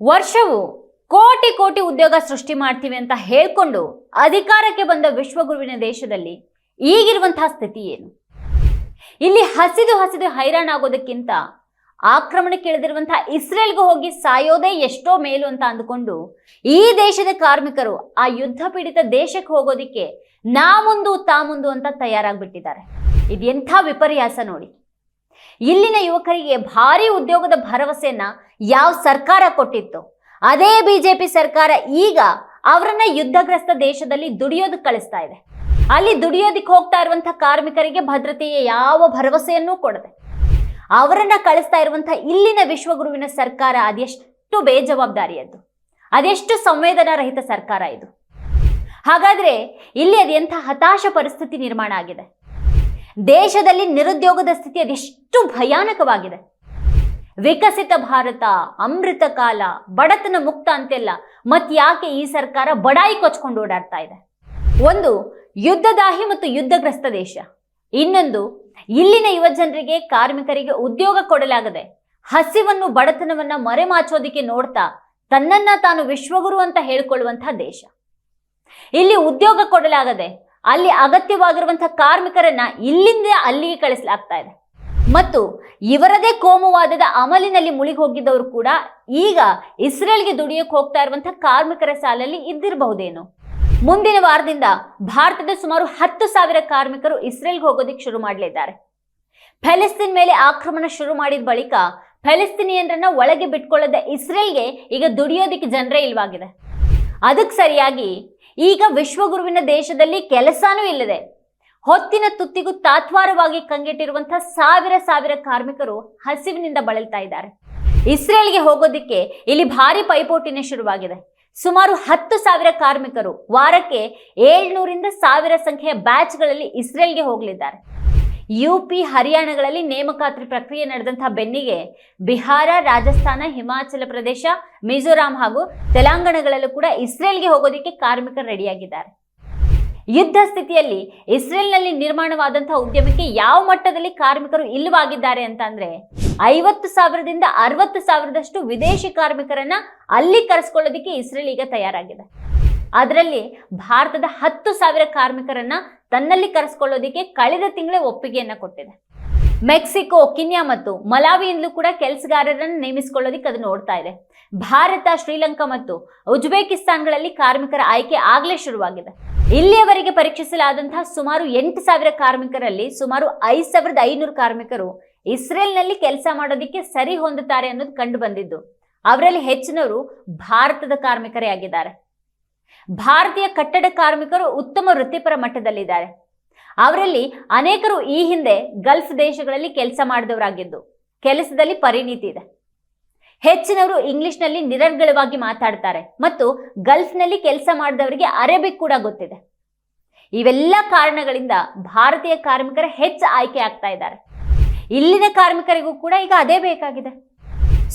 ವರ್ಷವು ಕೋಟಿ ಕೋಟಿ ಉದ್ಯೋಗ ಸೃಷ್ಟಿ ಮಾಡ್ತೀವಿ ಅಂತ ಹೇಳ್ಕೊಂಡು ಅಧಿಕಾರಕ್ಕೆ ಬಂದ ವಿಶ್ವಗುರುವಿನ ದೇಶದಲ್ಲಿ ಈಗಿರುವಂತಹ ಸ್ಥಿತಿ ಏನು? ಇಲ್ಲಿ ಹಸಿದು ಹಸಿದು ಹೈರಾಣಾಗೋದಕ್ಕಿಂತ ಆಕ್ರಮಣಕ್ಕೆ ಇಳಿದಿರುವಂತಹ ಇಸ್ರೇಲ್ಗೆ ಹೋಗಿ ಸಾಯೋದೇ ಎಷ್ಟೋ ಮೇಲು ಅಂತ ಅಂದುಕೊಂಡು ಈ ದೇಶದ ಕಾರ್ಮಿಕರು ಆ ಯುದ್ಧ ಪೀಡಿತ ದೇಶಕ್ಕೆ ಹೋಗೋದಿಕ್ಕೆ ನಾ ಮುಂದು ತಾ ಮುಂದು ಅಂತ ತಯಾರಾಗ್ಬಿಟ್ಟಿದ್ದಾರೆ. ಇದೆಂಥ ವಿಪರ್ಯಾಸ ನೋಡಿ. ಇಲ್ಲಿನ ಯುವಕರಿಗೆ ಭಾರಿ ಉದ್ಯೋಗದ ಭರವಸೆಯನ್ನ ಯಾವ ಸರ್ಕಾರ ಕೊಟ್ಟಿತ್ತು, ಅದೇ ಬಿಜೆಪಿ ಸರ್ಕಾರ ಈಗ ಅವರನ್ನ ಯುದ್ಧಗ್ರಸ್ತ ದೇಶದಲ್ಲಿ ದುಡಿಯೋದಕ್ಕೆ ಕಳಿಸ್ತಾ ಇದೆ. ಅಲ್ಲಿ ದುಡಿಯೋದಕ್ಕೆ ಹೋಗ್ತಾ ಇರುವಂತಹ ಕಾರ್ಮಿಕರಿಗೆ ಭದ್ರತೆಯ ಯಾವ ಭರವಸೆಯನ್ನೂ ಕೊಡದೆ, ಅವರನ್ನ ಕಳಿಸ್ತಾ ಇರುವಂತಹ ಇಲ್ಲಿನ ವಿಶ್ವಗುರುವಿನ ಸರ್ಕಾರ ಅದೆಷ್ಟು ಬೇಜವಾಬ್ದಾರಿಯದ್ದು, ಅದೆಷ್ಟು ಸಂವೇದನಾ ರಹಿತ ಸರ್ಕಾರ ಇದು. ಹಾಗಾದ್ರೆ ಇಲ್ಲಿ ಅದೆಂಥ ಹತಾಶ ಪರಿಸ್ಥಿತಿ ನಿರ್ಮಾಣ ಆಗಿದೆ. ದೇಶದಲ್ಲಿ ನಿರುದ್ಯೋಗದ ಸ್ಥಿತಿ ಅದೆಷ್ಟು ಭಯಾನಕವಾಗಿದೆ. ವಿಕಸಿತ ಭಾರತ, ಅಮೃತ ಕಾಲ, ಬಡತನ ಮುಕ್ತ ಅಂತೆಲ್ಲ, ಮತ್ ಯಾಕೆ ಈ ಸರ್ಕಾರ ಬಡಾಯಿ ಕೊಚ್ಕೊಂಡು ಓಡಾಡ್ತಾ ಇದೆ? ಒಂದು, ಯುದ್ಧದಾಹಿ ಮತ್ತು ಯುದ್ಧಗ್ರಸ್ತ ದೇಶ. ಇನ್ನೊಂದು, ಇಲ್ಲಿನ ಯುವ ಜನರಿಗೆ, ಕಾರ್ಮಿಕರಿಗೆ ಉದ್ಯೋಗ ಕೊಡಲಾಗದೆ, ಹಸಿವನ್ನು, ಬಡತನವನ್ನ ಮರೆಮಾಚೋದಿಕ್ಕೆ ನೋಡ್ತಾ, ತನ್ನನ್ನ ತಾನು ವಿಶ್ವಗುರು ಅಂತ ಹೇಳ್ಕೊಳ್ಳುವಂತಹ ದೇಶ. ಇಲ್ಲಿ ಉದ್ಯೋಗ ಕೊಡಲಾಗದೆ ಅಲ್ಲಿ ಅಗತ್ಯವಾಗಿರುವಂತಹ ಕಾರ್ಮಿಕರನ್ನ ಇಲ್ಲಿಂದ ಅಲ್ಲಿಗೆ ಕಳಿಸಲಾಗ್ತಾ ಇದೆ. ಮತ್ತು ಇವರದೇ ಕೋಮುವಾದದ ಅಮಲಿನಲ್ಲಿ ಮುಳುಗಿ ಹೋಗಿದ್ದವರು ಕೂಡ ಈಗ ಇಸ್ರೇಲ್ಗೆ ದುಡಿಯೋಕೆ ಹೋಗ್ತಾ ಇರುವಂತಹ ಕಾರ್ಮಿಕರ ಸಾಲಲ್ಲಿ ಇದ್ದಿರಬಹುದೇನೋ. ಮುಂದಿನ ವಾರದಿಂದ ಭಾರತದ ಸುಮಾರು ಹತ್ತು ಸಾವಿರ ಕಾರ್ಮಿಕರು ಇಸ್ರೇಲ್ಗೆ ಹೋಗೋದಿಕ್ಕೆ ಶುರು ಮಾಡಲಿದ್ದಾರೆ. ಫೆಲಿಸ್ತೀನ್ ಮೇಲೆ ಆಕ್ರಮಣ ಶುರು ಮಾಡಿದ ಬಳಿಕ ಫೆಲಿಸ್ತೀನಿಯನ್ರನ್ನ ಒಳಗೆ ಬಿಟ್ಕೊಳ್ಳದ ಇಸ್ರೇಲ್ಗೆ ಈಗ ದುಡಿಯೋದಿಕ್ಕೆ ಜನರೇ ಇಲ್ವಾಗಿದೆ. ಅದಕ್ಕೆ ಸರಿಯಾಗಿ ಈಗ ವಿಶ್ವಗುರುವಿನ ದೇಶದಲ್ಲಿ ಕೆಲಸನೂ ಇಲ್ಲದೆ ಹೊತ್ತಿನ ತುತ್ತಿಗೂ ತಾತ್ವಾರವಾಗಿ ಕಂಗೆಟ್ಟಿರುವಂತಹ ಸಾವಿರ ಸಾವಿರ ಕಾರ್ಮಿಕರು ಹಸಿವಿನಿಂದ ಬಳಲ್ತಾ ಇದ್ದಾರೆ. ಇಸ್ರೇಲ್ಗೆ ಹೋಗೋದಿಕ್ಕೆ ಇಲ್ಲಿ ಭಾರಿ ಪೈಪೋಟಿನೇ ಶುರುವಾಗಿದೆ. ಸುಮಾರು ಹತ್ತು ಸಾವಿರ ಕಾರ್ಮಿಕರು ವಾರಕ್ಕೆ ಏಳ್ನೂರಿಂದ ಸಾವಿರ ಸಂಖ್ಯೆಯ ಬ್ಯಾಚ್ಗಳಲ್ಲಿ ಇಸ್ರೇಲ್ಗೆ ಹೋಗಲಿದ್ದಾರೆ. ಯು ಪಿ ಹರಿಯಾಣಗಳಲ್ಲಿ ನೇಮಕಾತಿ ಪ್ರಕ್ರಿಯೆ ನಡೆದಂತಹ ಬೆನ್ನಿಗೆ ಬಿಹಾರ, ರಾಜಸ್ಥಾನ, ಹಿಮಾಚಲ ಪ್ರದೇಶ, ಮಿಜೋರಾಂ ಹಾಗೂ ತೆಲಂಗಾಣಗಳಲ್ಲೂ ಕೂಡ ಇಸ್ರೇಲ್ಗೆ ಹೋಗೋದಕ್ಕೆ ಕಾರ್ಮಿಕರು ರೆಡಿಯಾಗಿದ್ದಾರೆ. ಯುದ್ಧ ಸ್ಥಿತಿಯಲ್ಲಿ ಇಸ್ರೇಲ್ನಲ್ಲಿ ನಿರ್ಮಾಣವಾದಂತಹ ಉದ್ಯಮಕ್ಕೆ ಯಾವ ಮಟ್ಟದಲ್ಲಿ ಕಾರ್ಮಿಕರು ಇಲ್ಲವಾಗಿದ್ದಾರೆ ಅಂತ ಅಂದ್ರೆ ಐವತ್ತು ಸಾವಿರದಿಂದ ಅರವತ್ತು ಸಾವಿರದಷ್ಟು ವಿದೇಶಿ ಕಾರ್ಮಿಕರನ್ನ ಅಲ್ಲಿ ಕರೆಸ್ಕೊಳ್ಳೋದಕ್ಕೆ ಇಸ್ರೇಲ್ ಈಗ ತಯಾರಾಗಿದೆ. ಅದರಲ್ಲಿ ಭಾರತದ ಹತ್ತು ಸಾವಿರ ಕಾರ್ಮಿಕರನ್ನ ತನ್ನಲ್ಲಿ ಕರೆಸ್ಕೊಳ್ಳೋದಿಕ್ಕೆ ಕಳೆದ ತಿಂಗಳೇ ಒಪ್ಪಿಗೆಯನ್ನ ಕೊಟ್ಟಿದೆ. ಮೆಕ್ಸಿಕೋ, ಕಿನ್ಯಾ ಮತ್ತು ಮಲಾವಿಯಿಂದಲೂ ಕೂಡ ಕೆಲಸಗಾರರನ್ನು ನೇಮಿಸಿಕೊಳ್ಳೋದಿಕ್ಕೆ ಅದು ನೋಡ್ತಾ ಇದೆ. ಭಾರತ, ಶ್ರೀಲಂಕಾ ಮತ್ತು ಉಜ್ಬೇಕಿಸ್ತಾನ್ಗಳಲ್ಲಿ ಕಾರ್ಮಿಕರ ಆಯ್ಕೆ ಆಗಲೇ ಶುರುವಾಗಿದೆ. ಇಲ್ಲಿಯವರೆಗೆ ಪರೀಕ್ಷಿಸಲಾದಂತಹ ಸುಮಾರು ಎಂಟು ಸಾವಿರ ಕಾರ್ಮಿಕರಲ್ಲಿ ಸುಮಾರು ಐದು ಸಾವಿರದ ಐನೂರು ಕಾರ್ಮಿಕರು ಇಸ್ರೇಲ್ನಲ್ಲಿ ಕೆಲಸ ಮಾಡೋದಿಕ್ಕೆ ಸರಿ ಹೊಂದುತ್ತಾರೆ ಅನ್ನೋದು ಕಂಡು ಬಂದಿದ್ದು, ಅವರಲ್ಲಿ ಹೆಚ್ಚಿನವರು ಭಾರತದ ಕಾರ್ಮಿಕರೇ ಆಗಿದ್ದಾರೆ. ಭಾರತೀಯ ಕಟ್ಟಡ ಕಾರ್ಮಿಕರು ಉತ್ತಮ ವೃತ್ತಿಪರ ಮಟ್ಟದಲ್ಲಿದ್ದಾರೆ. ಅವರಲ್ಲಿ ಅನೇಕರು ಈ ಹಿಂದೆ ಗಲ್ಫ್ ದೇಶಗಳಲ್ಲಿ ಕೆಲಸ ಮಾಡಿದವರಾಗಿದ್ದು, ಕೆಲಸದಲ್ಲಿ ಪರಿಣಿತಿ ಇದೆ. ಹೆಚ್ಚಿನವರು ಇಂಗ್ಲಿಷ್ನಲ್ಲಿ ನಿರರ್ಗಳವಾಗಿ ಮಾತಾಡ್ತಾರೆ ಮತ್ತು ಗಲ್ಫ್ನಲ್ಲಿ ಕೆಲಸ ಮಾಡಿದವರಿಗೆ ಅರೇಬಿಕ್ ಕೂಡ ಗೊತ್ತಿದೆ. ಇವೆಲ್ಲ ಕಾರಣಗಳಿಂದ ಭಾರತೀಯ ಕಾರ್ಮಿಕರ ಹೆಚ್ಚು ಆಯ್ಕೆ ಆಗ್ತಾ ಇದ್ದಾರೆ. ಇಲ್ಲಿನ ಕಾರ್ಮಿಕರಿಗೂ ಕೂಡ ಈಗ ಅದೇ ಬೇಕಾಗಿದೆ.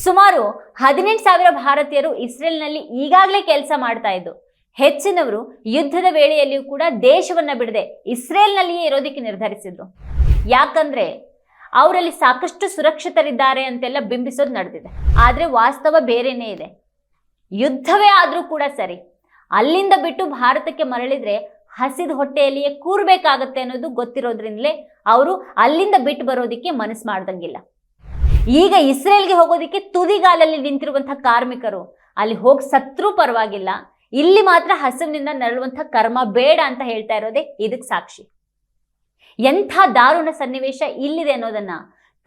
ಸುಮಾರು ಹದಿನೆಂಟು ಸಾವಿರ ಭಾರತೀಯರು ಇಸ್ರೇಲ್ನಲ್ಲಿ ಈಗಾಗಲೇ ಕೆಲಸ ಮಾಡ್ತಾ ಇದ್ದು ಹೆಚ್ಚಿನವರು ಯುದ್ಧದ ವೇಳೆಯಲ್ಲಿಯೂ ಕೂಡ ದೇಶವನ್ನ ಬಿಡದೆ ಇಸ್ರೇಲ್ನಲ್ಲಿಯೇ ಇರೋದಕ್ಕೆ ನಿರ್ಧರಿಸಿದ್ರು. ಯಾಕಂದ್ರೆ ಅವರಲ್ಲಿ ಸಾಕಷ್ಟು ಸುರಕ್ಷಿತರಿದ್ದಾರೆ ಅಂತೆಲ್ಲ ಬಿಂಬಿಸೋದು ನಡೆದಿದೆ. ಆದ್ರೆ ವಾಸ್ತವ ಬೇರೆನೇ ಇದೆ. ಯುದ್ಧವೇ ಆದರೂ ಕೂಡ ಸರಿ. ಅಲ್ಲಿಂದ ಬಿಟ್ಟು ಭಾರತಕ್ಕೆ ಮರಳಿದ್ರೆ ಹಸಿದ ಹೊಟ್ಟೆಯಲ್ಲಿಯೇ ಕೂರ್ಬೇಕಾಗತ್ತೆ ಅನ್ನೋದು ಗೊತ್ತಿರೋದ್ರಿಂದಲೇ ಅವರು ಅಲ್ಲಿಂದ ಬಿಟ್ಟು ಬರೋದಕ್ಕೆ ಮನಸ್ಸು ಮಾಡ್ದಂಗಿಲ್ಲ. ಈಗ ಇಸ್ರೇಲ್ಗೆ ಹೋಗೋದಕ್ಕೆ ತುದಿಗಾಲಲ್ಲಿ ನಿಂತಿರುವಂತಹ ಕಾರ್ಮಿಕರು ಅಲ್ಲಿ ಹೋಗಿ ಸತ್ರೂ ಪರವಾಗಿಲ್ಲ. ಇಲ್ಲಿ ಮಾತ್ರ ಹಸುವಿನಿಂದ ನರಳುವಂಥ ಕರ್ಮ ಬೇಡ ಅಂತ ಹೇಳ್ತಾ ಇರೋದೇ ಇದಕ್ಕೆ ಸಾಕ್ಷಿ. ಎಂಥ ದಾರುಣ ಸನ್ನಿವೇಶ ಇಲ್ಲಿದೆ ಅನ್ನೋದನ್ನ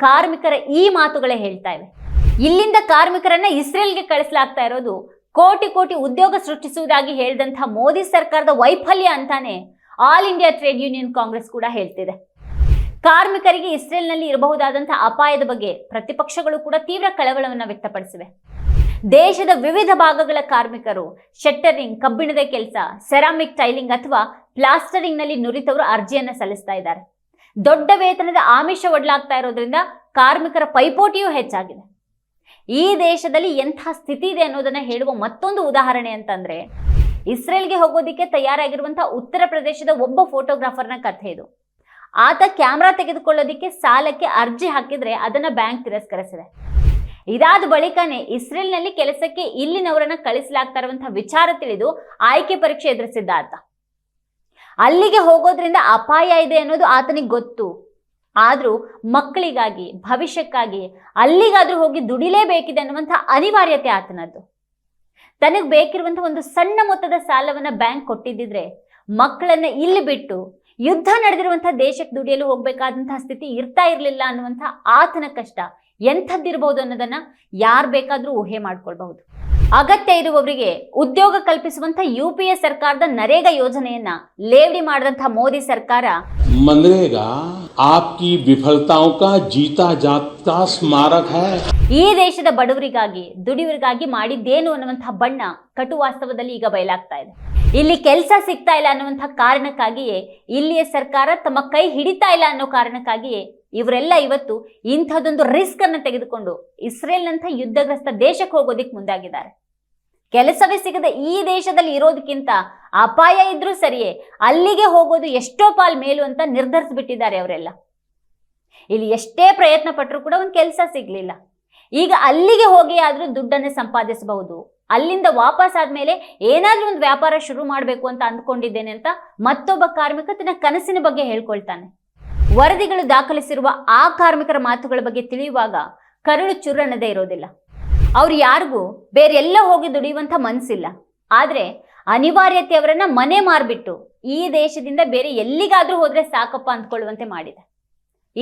ಕಾರ್ಮಿಕರ ಈ ಮಾತುಗಳೇ ಹೇಳ್ತಾ ಇವೆ. ಇಲ್ಲಿಂದ ಕಾರ್ಮಿಕರನ್ನ ಇಸ್ರೇಲ್ಗೆ ಕಳಿಸಲಾಗ್ತಾ ಇರೋದು ಕೋಟಿ ಕೋಟಿ ಉದ್ಯೋಗ ಸೃಷ್ಟಿಸುವುದಾಗಿ ಹೇಳಿದಂತಹ ಮೋದಿ ಸರ್ಕಾರದ ವೈಫಲ್ಯ ಅಂತಾನೆ all India trade union congress ಕೂಡ ಹೇಳ್ತಿದೆ. ಕಾರ್ಮಿಕರಿಗೆ ಇಸ್ರೇಲ್ನಲ್ಲಿ ಇರಬಹುದಾದಂತಹ ಅಪಾಯದ ಬಗ್ಗೆ ಪ್ರತಿಪಕ್ಷಗಳು ಕೂಡ ತೀವ್ರ ಕಳವಳವನ್ನು ವ್ಯಕ್ತಪಡಿಸಿವೆ. ದೇಶದ ವಿವಿಧ ಭಾಗಗಳ ಕಾರ್ಮಿಕರು ಶೆಟ್ಟರಿಂಗ್, ಕಬ್ಬಿಣದ ಕೆಲಸ, ಸೆರಾಮಿಕ್ ಟೈಲಿಂಗ್ ಅಥವಾ ಪ್ಲಾಸ್ಟರಿಂಗ್ನಲ್ಲಿ ನುರಿತವರು ಅರ್ಜಿಯನ್ನು ಸಲ್ಲಿಸ್ತಾ ಇದ್ದಾರೆ. ದೊಡ್ಡ ವೇತನದ ಆಮಿಷ ಒಡ್ಲಾಗ್ತಾ ಇರೋದ್ರಿಂದ ಕಾರ್ಮಿಕರ ಪೈಪೋಟಿಯೂ ಹೆಚ್ಚಾಗಿದೆ. ಈ ದೇಶದಲ್ಲಿ ಎಂಥ ಸ್ಥಿತಿ ಇದೆ ಅನ್ನೋದನ್ನ ಹೇಳುವ ಮತ್ತೊಂದು ಉದಾಹರಣೆ ಅಂತಂದ್ರೆ, ಇಸ್ರೇಲ್ಗೆ ಹೋಗೋದಿಕ್ಕೆ ತಯಾರಾಗಿರುವಂತಹ ಉತ್ತರ ಪ್ರದೇಶದ ಒಬ್ಬ ಫೋಟೋಗ್ರಾಫರ್ನ ಕಥೆ ಇದು. ಆತ ಕ್ಯಾಮ್ರಾ ತೆಗೆದುಕೊಳ್ಳೋದಿಕ್ಕೆ ಸಾಲಕ್ಕೆ ಅರ್ಜಿ ಹಾಕಿದ್ರೆ ಅದನ್ನ ಬ್ಯಾಂಕ್ ತಿರಸ್ಕರಿಸಿದೆ. ಇದಾದ ಬಳಿಕನೇ ಇಸ್ರೇಲ್ನಲ್ಲಿ ಕೆಲಸಕ್ಕೆ ಇಲ್ಲಿನವರನ್ನ ಕಳಿಸಲಾಗ್ತಾ ಇರುವಂತಹ ವಿಚಾರ ತಿಳಿದು ಆಯ್ಕೆ ಪರೀಕ್ಷೆ ಎದುರಿಸಿದ್ದ ಆತ ಅಲ್ಲಿಗೆ ಹೋಗೋದ್ರಿಂದ ಅಪಾಯ ಇದೆ ಅನ್ನೋದು ಆತನಿಗೆ ಗೊತ್ತು. ಆದ್ರೂ ಮಕ್ಕಳಿಗಾಗಿ, ಭವಿಷ್ಯಕ್ಕಾಗಿ ಅಲ್ಲಿಗಾದ್ರೂ ಹೋಗಿ ದುಡಿಲೇಬೇಕಿದೆ ಅನ್ನುವಂತಹ ಅನಿವಾರ್ಯತೆ ಆತನದ್ದು. ತನಗೆ ಬೇಕಿರುವಂತಹ ಒಂದು ಸಣ್ಣ ಮೊತ್ತದ ಸಾಲವನ್ನ ಬ್ಯಾಂಕ್ ಕೊಟ್ಟಿದ್ದಿದ್ರೆ ಮಕ್ಕಳನ್ನ ಇಲ್ಲಿ ಬಿಟ್ಟು ಯುದ್ಧ ನಡೆದಿರುವಂತಹ ದೇಶಕ್ಕೆ ದುಡಿಯಲು ಹೋಗ್ಬೇಕಾದಂತಹ ಸ್ಥಿತಿ ಇರ್ತಾ ಇರಲಿಲ್ಲ ಅನ್ನುವಂತಹ ಆತನ ಕಷ್ಟ ಎಂಥದ್ದಿರಬಹುದು ಅನ್ನೋದನ್ನ ಯಾರು ಬೇಕಾದರೂ ಊಹೆ ಮಾಡ್ಕೊಳ್ಬಹುದು. ಅಗತ್ಯ ಇರುವವರಿಗೆ ಉದ್ಯೋಗ ಕಲ್ಪಿಸುವಂತ ಯು ಪಿ ಎ ಸರ್ಕಾರದ ನರೇಗಾ ಯೋಜನೆಯನ್ನ ಲೇವಡಿ ಮಾಡಿದಂತಹ ಮೋದಿ ಸರ್ಕಾರ ಮನರೇಗಾ ಆಪ್ಕಿ ವಿಫಲತಾ ಜೀತಾ ಸ್ಮಾರಕ ಈ ದೇಶದ ಬಡವರಿಗಾಗಿ ದುಡಿಯವರಿಗಾಗಿ ಮಾಡಿದ್ದೇನು ಅನ್ನುವಂತಹ ಬಣ್ಣ ಕಟು ವಾಸ್ತವದಲ್ಲಿ ಈಗ ಬಯಲಾಗ್ತಾ ಇದೆ. ಇಲ್ಲಿ ಕೆಲಸ ಸಿಗ್ತಾ ಇಲ್ಲ ಅನ್ನುವಂಥ ಕಾರಣಕ್ಕಾಗಿಯೇ ಇಲ್ಲಿಯ ಸರ್ಕಾರ ತಮ್ಮ ಕೈ ಹಿಡಿತಾ ಇಲ್ಲ ಅನ್ನೋ ಕಾರಣಕ್ಕಾಗಿಯೇ ಇವರೆಲ್ಲ ಇವತ್ತು ಇಂಥದ್ದೊಂದು ರಿಸ್ಕ್ ಅನ್ನು ತೆಗೆದುಕೊಂಡು ಇಸ್ರೇಲ್ನಂಥ ಯುದ್ಧಗ್ರಸ್ತ ದೇಶಕ್ಕೆ ಹೋಗೋದಿಕ್ ಮುಂದಾಗಿದ್ದಾರೆ. ಕೆಲಸವೇ ಸಿಗದ ಈ ದೇಶದಲ್ಲಿ ಇರೋದಕ್ಕಿಂತ ಅಪಾಯ ಇದ್ರೂ ಸರಿಯೇ ಅಲ್ಲಿಗೆ ಹೋಗೋದು ಎಷ್ಟೋ ಪಾಲ್ ಮೇಲು ಅಂತ ನಿರ್ಧರಿಸ್ಬಿಟ್ಟಿದ್ದಾರೆ ಅವರೆಲ್ಲ. ಇಲ್ಲಿ ಎಷ್ಟೇ ಪ್ರಯತ್ನ ಪಟ್ಟರು ಕೂಡ ಒಂದು ಕೆಲಸ ಸಿಗ್ಲಿಲ್ಲ. ಈಗ ಅಲ್ಲಿಗೆ ಹೋಗಿ ಆದ್ರೂ ದುಡ್ಡನ್ನು ಸಂಪಾದಿಸಬಹುದು. ಅಲ್ಲಿಂದ ವಾಪಸ್ ಆದ್ಮೇಲೆ ಏನಾದ್ರೂ ಒಂದು ವ್ಯಾಪಾರ ಶುರು ಮಾಡಬೇಕು ಅಂತ ಅಂದ್ಕೊಂಡಿದ್ದೇನೆ ಅಂತ ಮತ್ತೊಬ್ಬ ಕಾರ್ಮಿಕ ತನ್ನ ಕನಸಿನ ಬಗ್ಗೆ ಹೇಳ್ಕೊಳ್ತಾನೆ. ವರದಿಗಳು ದಾಖಲಿಸಿರುವ ಆ ಕಾರ್ಮಿಕರ ಮಾತುಗಳ ಬಗ್ಗೆ ತಿಳಿಯುವಾಗ ಕರುಳು ಚುರನ್ನದೇ ಇರೋದಿಲ್ಲ. ಅವ್ರು ಯಾರಿಗೂ ಬೇರೆಲ್ಲ ಹೋಗಿ ದುಡಿಯುವಂಥ ಮನಸ್ಸಿಲ್ಲ ಆದ್ರೆ ಅನಿವಾರ್ಯತೆ ಅವರನ್ನ ಮನೆ ಮಾರ್ಬಿಟ್ಟು ಈ ದೇಶದಿಂದ ಬೇರೆ ಎಲ್ಲಿಗಾದ್ರೂ ಹೋದ್ರೆ ಸಾಕಪ್ಪ ಅಂದ್ಕೊಳ್ಳುವಂತೆ ಮಾಡಿದೆ.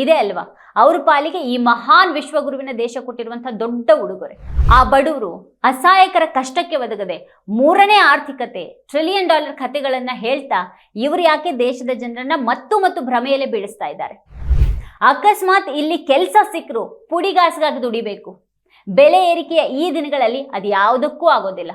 ಇದೆ ಅಲ್ವಾ? ಅವ್ರ ಪಾಲಿಗೆ ಈ ಮಹಾನ್ ವಿಶ್ವಗುರುವಿನ ದೇಶ ಕೊಟ್ಟಿರುವಂತಹ ದೊಡ್ಡ ಉಡುಗೊರೆ. ಆ ಬಡವರು ಅಸಹಾಯಕರ ಕಷ್ಟಕ್ಕೆ ಒದಗದೆ ಮೂರನೇ ಆರ್ಥಿಕತೆ ಟ್ರಿಲಿಯನ್ ಡಾಲರ್ ಕಥೆಗಳನ್ನ ಹೇಳ್ತಾ ಇವರು ಯಾಕೆ ದೇಶದ ಜನರನ್ನ ಮತ್ತು ಮತ್ತು ಭ್ರಮೆಯಲ್ಲೇ ಬೀಳಿಸ್ತಾ ಇದ್ದಾರೆ? ಅಕಸ್ಮಾತ್ ಇಲ್ಲಿ ಕೆಲಸ ಸಿಕ್ಕರು ಪುಡಿಗಾಸಿಗಾಗಿ ದುಡಿಬೇಕು. ಬೆಲೆ ಏರಿಕೆಯ ಈ ದಿನಗಳಲ್ಲಿ ಅದು ಯಾವುದಕ್ಕೂ ಆಗೋದಿಲ್ಲ.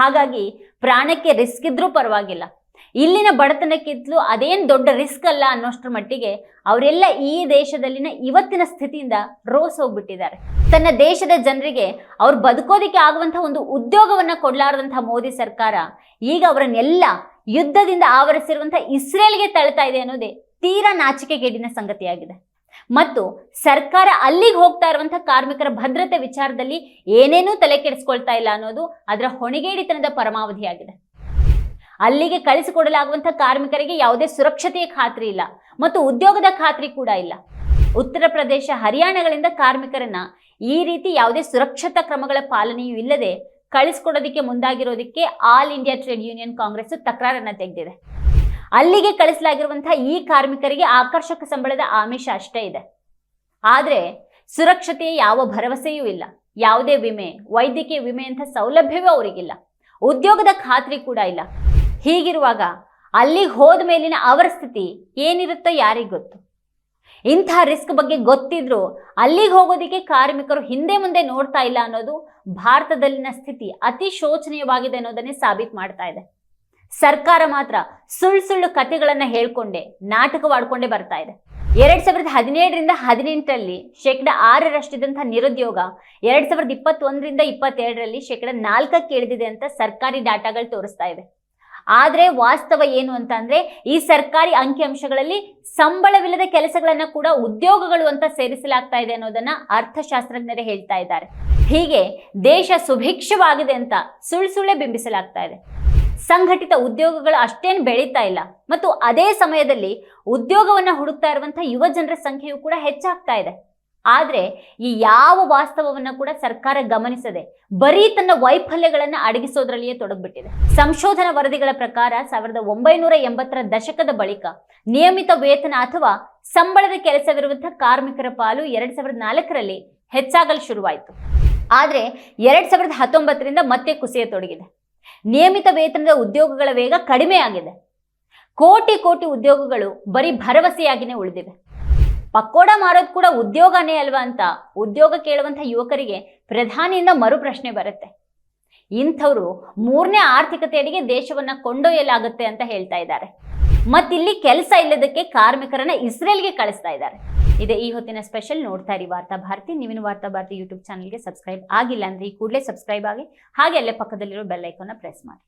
ಹಾಗಾಗಿ ಪ್ರಾಣಕ್ಕೆ ರಿಸ್ಕ್ ಇದ್ರೂ ಪರವಾಗಿಲ್ಲ. ಇಲ್ಲಿನ ಬಡತನಕ್ಕಿಂತಲೂ ಅದೇನು ದೊಡ್ಡ ರಿಸ್ಕ್ ಅಲ್ಲ ಅನ್ನೋಷ್ಟರ ಮಟ್ಟಿಗೆ ಅವರೆಲ್ಲ ಈ ದೇಶದಲ್ಲಿನ ಇವತ್ತಿನ ಸ್ಥಿತಿಯಿಂದ ರೋಸ್ ಹೋಗ್ಬಿಟ್ಟಿದ್ದಾರೆ. ತನ್ನ ದೇಶದ ಜನರಿಗೆ ಅವ್ರು ಬದುಕೋದಿಕ್ಕೆ ಆಗುವಂತಹ ಒಂದು ಉದ್ಯೋಗವನ್ನ ಕೊಡ್ಲಾರದಂತಹ ಮೋದಿ ಸರ್ಕಾರ ಈಗ ಅವರನ್ನೆಲ್ಲ ಯುದ್ಧದಿಂದ ಆವರಿಸಿರುವಂತಹ ಇಸ್ರೇಲ್ಗೆ ತಳ್ತಾ ಇದೆ ಅನ್ನೋದೇ ತೀರಾ ನಾಚಿಕೆಗೇಡಿನ ಸಂಗತಿಯಾಗಿದೆ. ಮತ್ತು ಸರ್ಕಾರ ಅಲ್ಲಿಗೆ ಹೋಗ್ತಾ ಇರುವಂತಹ ಕಾರ್ಮಿಕರ ಭದ್ರತೆ ವಿಚಾರದಲ್ಲಿ ಏನೇನೂ ತಲೆ ಕೆಡಿಸ್ಕೊಳ್ತಾ ಇಲ್ಲ ಅನ್ನೋದು ಅದರ ಹೊಣೆಗೇಡಿತನದ ಪರಮಾವಧಿಯಾಗಿದೆ. ಅಲ್ಲಿಗೆ ಕಳಿಸಿಕೊಡಲಾಗುವಂತಹ ಕಾರ್ಮಿಕರಿಗೆ ಯಾವುದೇ ಸುರಕ್ಷತೆಯ ಖಾತ್ರಿ ಇಲ್ಲ ಮತ್ತು ಉದ್ಯೋಗದ ಖಾತ್ರಿ ಕೂಡ ಇಲ್ಲ. ಉತ್ತರ ಪ್ರದೇಶ, ಹರಿಯಾಣಗಳಿಂದ ಕಾರ್ಮಿಕರನ್ನ ಈ ರೀತಿ ಯಾವುದೇ ಸುರಕ್ಷತಾ ಕ್ರಮಗಳ ಪಾಲನೆಯೂ ಇಲ್ಲದೆ ಕಳಿಸ್ಕೊಡೋದಕ್ಕೆ ಮುಂದಾಗಿರೋದಕ್ಕೆ all India trade union congress ತಕರಾರನ್ನ ತೆಗೆದಿದೆ. ಅಲ್ಲಿಗೆ ಕಳಿಸಲಾಗಿರುವಂತಹ ಈ ಕಾರ್ಮಿಕರಿಗೆ ಆಕರ್ಷಕ ಸಂಬಳದ ಆಮಿಷ ಅಷ್ಟೇ ಇದೆ. ಆದರೆ ಸುರಕ್ಷತೆಯ ಯಾವ ಭರವಸೆಯೂ ಇಲ್ಲ. ಯಾವುದೇ ವಿಮೆ, ವೈದ್ಯಕೀಯ ವಿಮೆ ಅಂತ ಸೌಲಭ್ಯವೂ ಅವರಿಗಿಲ್ಲ. ಉದ್ಯೋಗದ ಖಾತ್ರಿ ಕೂಡ ಇಲ್ಲ. ಹೀಗಿರುವಾಗ ಅಲ್ಲಿಗೆ ಹೋದ ಮೇಲಿನ ಅವರ ಸ್ಥಿತಿ ಏನಿರುತ್ತೋ ಯಾರಿಗೆ ಗೊತ್ತು? ಇಂಥ ರಿಸ್ಕ್ ಬಗ್ಗೆ ಗೊತ್ತಿದ್ರು ಅಲ್ಲಿಗೆ ಹೋಗೋದಕ್ಕೆ ಕಾರ್ಮಿಕರು ಹಿಂದೆ ಮುಂದೆ ನೋಡ್ತಾ ಇಲ್ಲ ಅನ್ನೋದು ಭಾರತದಲ್ಲಿನ ಸ್ಥಿತಿ ಅತಿ ಶೋಚನೀಯವಾಗಿದೆ ಅನ್ನೋದನ್ನೇ ಸಾಬೀತು ಮಾಡ್ತಾ ಇದೆ. ಸರ್ಕಾರ ಮಾತ್ರ ಸುಳ್ಳು ಸುಳ್ಳು ಕಥೆಗಳನ್ನು ಹೇಳ್ಕೊಂಡೆ, ನಾಟಕವಾಡ್ಕೊಂಡೇ ಬರ್ತಾ ಇದೆ. ಎರಡ್ ಸಾವಿರದ ಹದಿನೇಳರಿಂದ ಹದಿನೆಂಟರಲ್ಲಿ ಶೇಕಡ ಆರರಷ್ಟಿದ್ದಂಥ ನಿರುದ್ಯೋಗ, ಎರಡ್ ಸಾವಿರದ ಇಪ್ಪತ್ತೊಂದರಿಂದ ಇಪ್ಪತ್ತೆರಡರಲ್ಲಿ ಶೇಕಡ ನಾಲ್ಕಕ್ಕೆ ಇಳಿದಿದೆ ಅಂತ ಸರ್ಕಾರಿ ಡಾಟಾಗಳು ತೋರಿಸ್ತಾ ಇದೆ. ಆದ್ರೆ ವಾಸ್ತವ ಏನು ಅಂತ ಅಂದ್ರೆ ಈ ಸರ್ಕಾರಿ ಅಂಕಿಅಂಶಗಳಲ್ಲಿ ಸಂಬಳವಿಲ್ಲದ ಕೆಲಸಗಳನ್ನು ಕೂಡ ಉದ್ಯೋಗಗಳು ಅಂತ ಸೇರಿಸಲಾಗ್ತಾ ಇದೆ ಅನ್ನೋದನ್ನ ಅರ್ಥಶಾಸ್ತ್ರಜ್ಞರೇ ಹೇಳ್ತಾ ಇದ್ದಾರೆ. ಹೀಗೆ ದೇಶ ಸುಭಿಕ್ಷವಾಗಿದೆ ಅಂತ ಸುಳ್ಳು ಸುಳ್ಳೆ ಬಿಂಬಿಸಲಾಗ್ತಾ ಇದೆ. ಸಂಘಟಿತ ಉದ್ಯೋಗಗಳು ಅಷ್ಟೇನು ಬೆಳೀತಾ ಇಲ್ಲ. ಮತ್ತು ಅದೇ ಸಮಯದಲ್ಲಿ ಉದ್ಯೋಗವನ್ನು ಹುಡುಕ್ತಾ ಇರುವಂಥ ಯುವ ಜನರ ಸಂಖ್ಯೆಯು ಕೂಡ ಹೆಚ್ಚಾಗ್ತಾ ಇದೆ. ಆದ್ರೆ ಈ ಯಾವ ವಾಸ್ತವವನ್ನ ಕೂಡ ಸರ್ಕಾರ ಗಮನಿಸದೆ ಬರೀ ತನ್ನ ವೈಫಲ್ಯಗಳನ್ನು ಅಡಗಿಸೋದ್ರಲ್ಲಿಯೇ ತೊಡಗಿಬಿಟ್ಟಿದೆ. ಸಂಶೋಧನಾ ವರದಿಗಳ ಪ್ರಕಾರ ಸಾವಿರದ ಒಂಬೈನೂರ ಎಂಬತ್ತರ ದಶಕದ ಬಳಿಕ ನಿಯಮಿತ ವೇತನ ಅಥವಾ ಸಂಬಳದ ಕೆಲಸವಿರುವಂತಹ ಕಾರ್ಮಿಕರ ಪಾಲು ಎರಡ್ ಸಾವಿರದ ನಾಲ್ಕರಲ್ಲಿ ಹೆಚ್ಚಾಗಲು ಶುರುವಾಯಿತು. ಆದರೆ ಎರಡ್ ಸಾವಿರದ ಹತ್ತೊಂಬತ್ತರಿಂದ ಮತ್ತೆ ಕುಸಿಯತೊಡಗಿದೆ ನಿಯಮಿತ ವೇತನದ ಉದ್ಯೋಗಗಳ ವೇಗ ಕಡಿಮೆಯಾಗಿದೆ ಕೋಟಿ ಕೋಟಿ ಉದ್ಯೋಗಗಳು ಬರೀ ಭರವಸೆಯಾಗಿನೇ ಉಳಿದಿವೆ. ಪಕೋಡ ಮಾರೋದು ಕೂಡ ಉದ್ಯೋಗನೇ ಅಲ್ವಾ ಅಂತ ಉದ್ಯೋಗ ಕೇಳುವಂಥ ಯುವಕರಿಗೆ ಪ್ರಧಾನಿಯಿಂದ ಮರು ಪ್ರಶ್ನೆ ಬರುತ್ತೆ. ಇಂಥವ್ರು ಮೂರನೇ ಆರ್ಥಿಕತೆಯಡಿಗೆ ದೇಶವನ್ನ ಕೊಂಡೊಯ್ಯಲಾಗುತ್ತೆ ಅಂತ ಹೇಳ್ತಾ ಇದ್ದಾರೆ. ಮತ್ತಿಲ್ಲಿ ಕೆಲಸ ಇಲ್ಲದಕ್ಕೆ ಕಾರ್ಮಿಕರನ್ನ ಇಸ್ರೇಲ್ಗೆ ಕಳಿಸ್ತಾ ಇದ್ದಾರೆ. ಇದೆ ಈ ಹೊತ್ತಿನ ಸ್ಪೆಷಲ್ ನೋಡ್ತಾ ಇರಿ ವಾರ್ತಾ ಭಾರತಿ. ನೀವಿನ ವಾರ್ತಾ ಭಾರತಿ ಯೂಟ್ಯೂಬ್ ಚಾನಲ್ಗೆ ಸಬ್ಸ್ಕ್ರೈಬ್ ಆಗಿಲ್ಲ ಅಂದ್ರೆ ಈ ಕೂಡಲೇ ಸಬ್ಸ್ಕ್ರೈಬ್ ಆಗಿ ಹಾಗೆ ಅಲ್ಲೇ ಪಕ್ಕದಲ್ಲಿರೋ ಬೆಲ್ ಐಕಾನ್ನ ಪ್ರೆಸ್ ಮಾಡಿ.